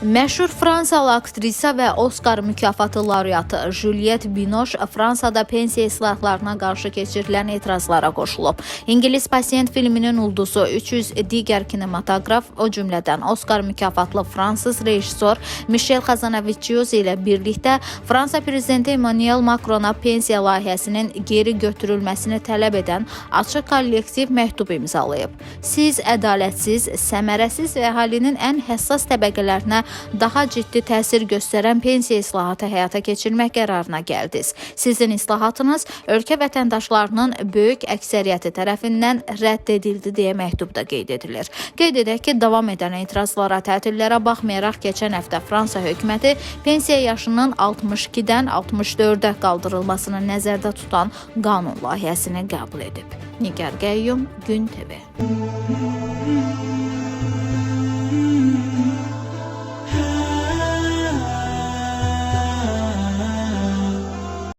Məşhur Fransalı aktrisa və Oskar mükafatı laureatı Juliette Binoche Fransada pensiya islahatlarına qarşı keçirilən etirazlara qoşulub. İngilis Pasient filminin ulduzu 300 digər kinematoqraf, o cümlədən Oskar mükafatlı fransız rejissor Michel Hazanavicius ilə birlikdə Fransa prezidenti Emmanuel Macrona pensiya layihəsinin geri götürülməsini tələb edən açıq kollektiv məktub imzalayıb. Siz ədalətsiz, səmərəsiz və əhalinin ən həssas təbəqələrinə daha ciddi təsir göstərən pensiya islahatı həyata keçirmək qərarına gəldiniz. Sizin islahatınız ölkə vətəndaşlarının böyük əksəriyyəti tərəfindən rədd edildi deyə məktubda qeyd edilir. Qeyd edək ki, davam edən etirazlara, tətillərə baxmayaraq keçən həftə Fransa hökuməti pensiya yaşının 62-dən 64-ə qaldırılmasını nəzərdə tutan qanun layihəsini qəbul edib. Nigar Qəyyum, Gün TV.